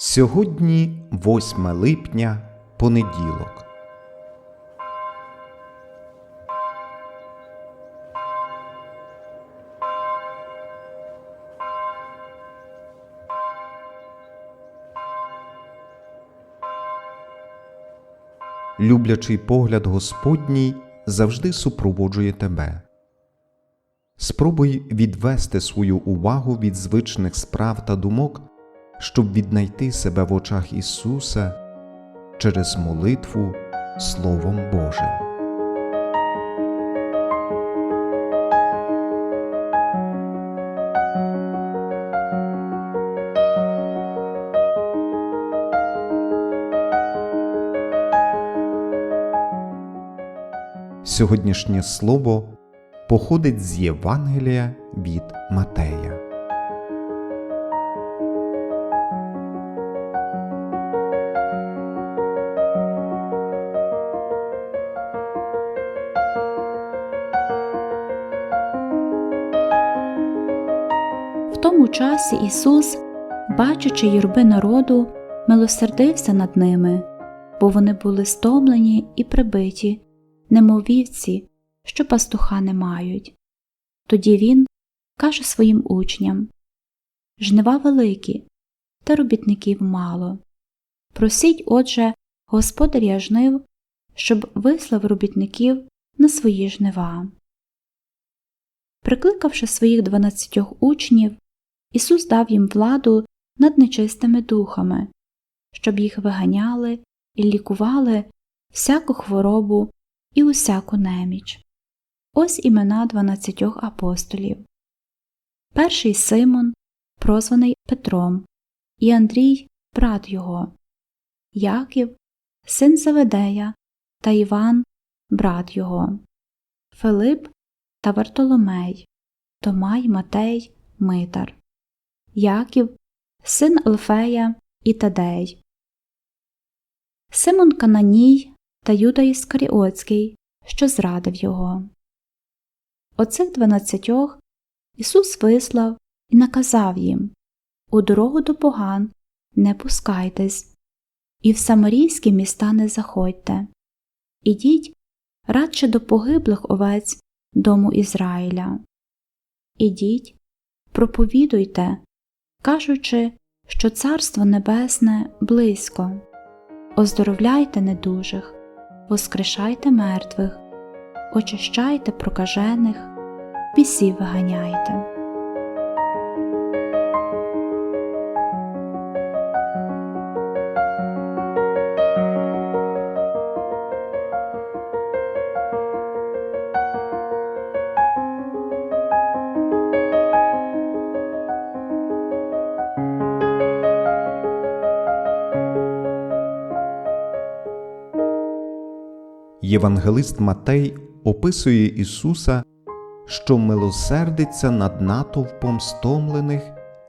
Сьогодні 8 липня, понеділок. Люблячий погляд Господній завжди супроводжує тебе. Спробуй відвести свою увагу від звичних справ та думок, щоб віднайти себе в очах Ісуса через молитву Словом Божим. Сьогоднішнє слово походить з Євангелія від Матея. Тому часі Ісус, бачачи юрби народу, милосердився над ними, бо вони були стомлені і прибиті, немов вівці, що пастуха не мають. Тоді він каже своїм учням Жнива великі, та робітників мало. Просіть, отже, господаря жнив, щоб вислав робітників на свої жнива. Прикликавши своїх дванадцятьох учнів, Ісус дав їм владу над нечистими духами, щоб їх виганяли і лікували всяку хворобу і усяку неміч. Ось імена дванадцятьох апостолів. Перший Симон, прозваний Петром, і Андрій, брат його, Яків, син Заведея, та Іван, брат його, Филип та Вартоломей, Томай Матей, Митар, Яків, син Алфея і Тадей, Симон Кананій та Юда Іскаріотський, що зрадив його. Оцих дванадцятьох Ісус вислав і наказав їм У дорогу до поган не пускайтесь, і в самарійські міста не заходьте. Ідіть радше до погиблих овець дому Ізраїля. Ідіть, проповідуйте, кажучи, що Царство Небесне близько. Оздоровляйте недужих, воскрешайте мертвих, очищайте прокажених, бісів виганяйте. Євангелист Матей описує Ісуса, що милосердиться над натовпом стомлених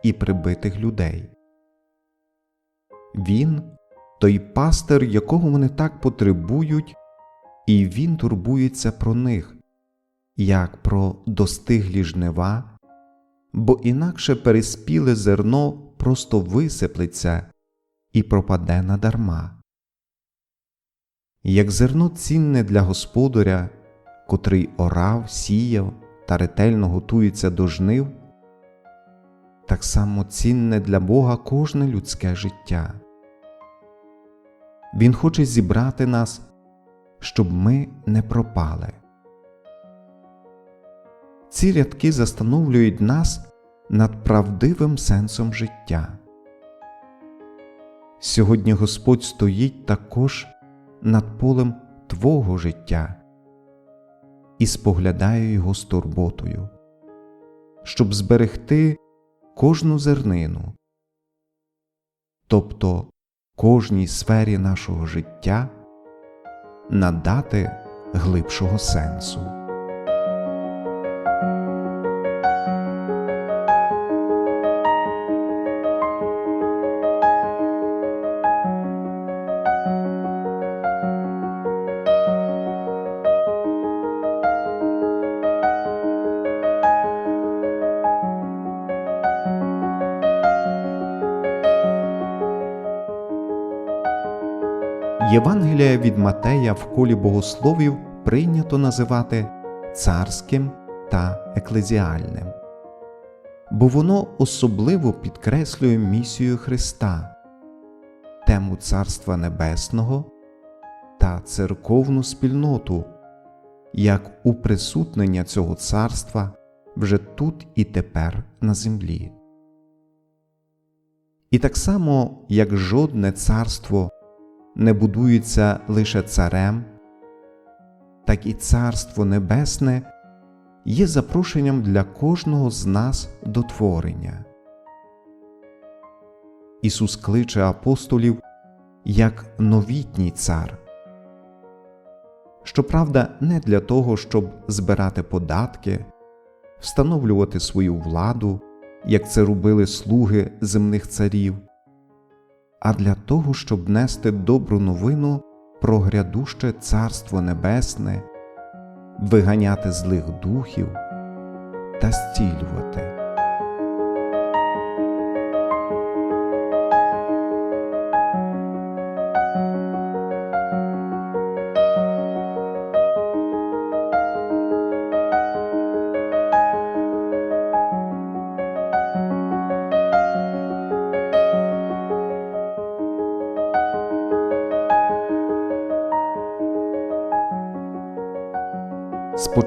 і прибитих людей. Він той пастир, якого вони так потребують, і Він турбується про них, як про достиглі жнива, бо інакше переспіле зерно просто висиплеться і пропаде надарма як зерно цінне для господаря, котрий орав, сіяв та ретельно готується до жнив, так само цінне для Бога кожне людське життя. Він хоче зібрати нас, щоб ми не пропали. Ці рядки застановлюють нас над правдивим сенсом життя. Сьогодні Господь стоїть також над полем Твого життя і споглядаю його з турботою, щоб зберегти кожну зернину, тобто кожній сфері нашого життя надати глибшого сенсу. Євангелія від Матея в колі богословів прийнято називати царським та еклезіальним, бо воно особливо підкреслює місію Христа, тему Царства Небесного та церковну спільноту як уприсутнення цього царства вже тут і тепер на землі. І так само, як жодне царство не будується лише царем, так і Царство Небесне є запрошенням для кожного з нас до творення. Ісус кличе апостолів як новітній цар. Щоправда, не для того, щоб збирати податки, встановлювати свою владу, як це робили слуги земних царів, а для того, щоб нести добру новину про грядуще Царство Небесне, виганяти злих духів та зцілювати.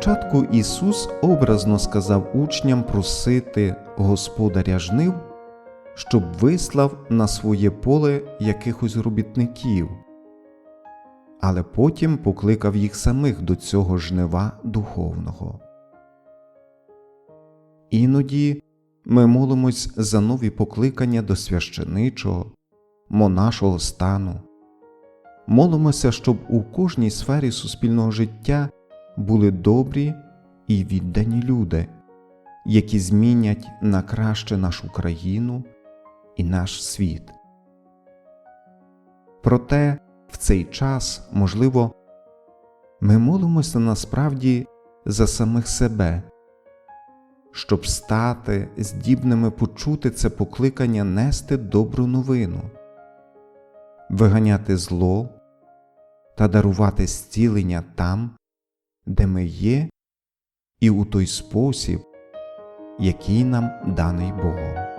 Спочатку Ісус образно сказав учням просити Господаря жнив, щоб вислав на своє поле якихось робітників, але потім покликав їх самих до цього жнива духовного. Іноді ми молимось за нові покликання до священичого, монашого стану, молимося, щоб у кожній сфері суспільного життя були добрі і віддані люди, які змінять на краще нашу країну і наш світ. Проте в цей час, можливо, ми молимося насправді за самих себе, щоб стати здібними почути це покликання нести добру новину, виганяти зло та дарувати зцілення там, де ми є, і у той спосіб, який нам даний Богом.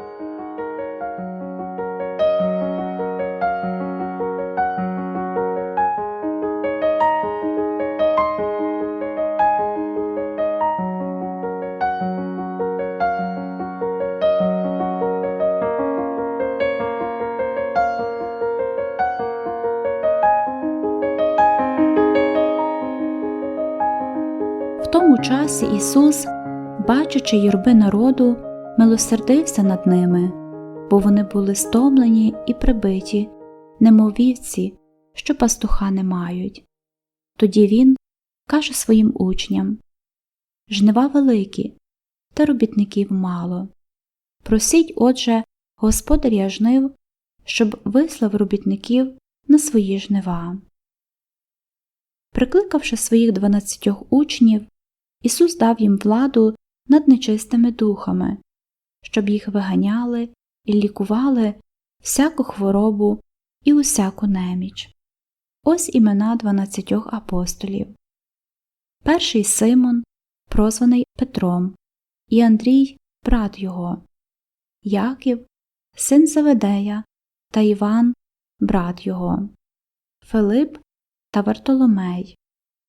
Часі Ісус, бачачи юрби народу, милосердився над ними, бо вони були стомлені і прибиті, немов вівці, що пастуха не мають. Тоді він каже своїм учням Жнива великі, та робітників мало. Просіть, отже, господаря жнив, щоб вислав робітників на свої жнива. Прикликавши своїх дванадцятьох учнів, Ісус дав їм владу над нечистими духами, щоб їх виганяли і лікували всяку хворобу і усяку неміч. Ось імена дванадцятьох апостолів. Перший Симон, прозваний Петром, і Андрій, брат його, Яків, син Заведея, та Іван, брат його, Филип та Вартоломей,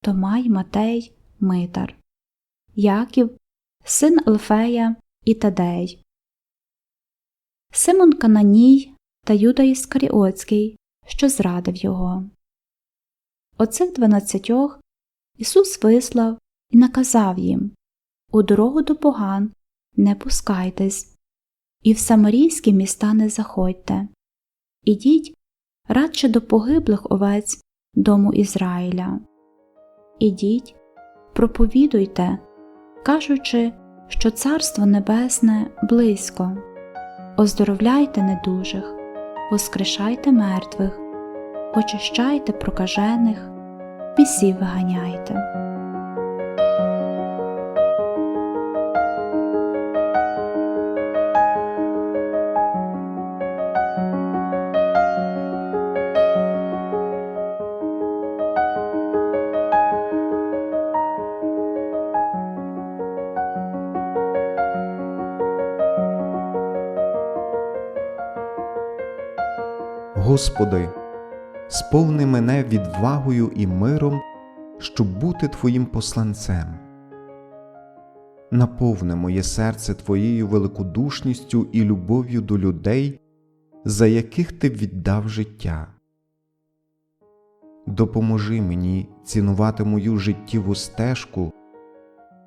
Томай Матей, Митар, Яків, син Алфея і Тадей, Симон Кананій та Юда Іскаріотський, що зрадив його. Оцих дванадцятьох Ісус вислав і наказав їм У дорогу до поган не пускайтесь, і в самарійські міста не заходьте. Ідіть радше до погиблих овець дому Ізраїля. Ідіть, проповідуйте, кажучи, що Царство Небесне близько, оздоровляйте недужих, воскрешайте мертвих, очищайте прокажених, бісів виганяйте. Господи, сповни мене відвагою і миром, щоб бути Твоїм посланцем. Наповни моє серце Твоєю великодушністю і любов'ю до людей, за яких Ти віддав життя. Допоможи мені цінувати мою життєву стежку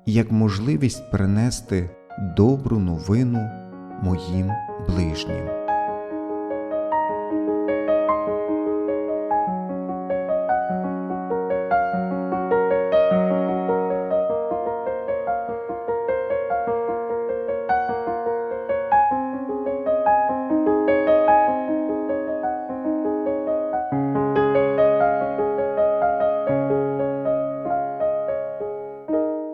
як можливість принести добру новину моїм ближнім.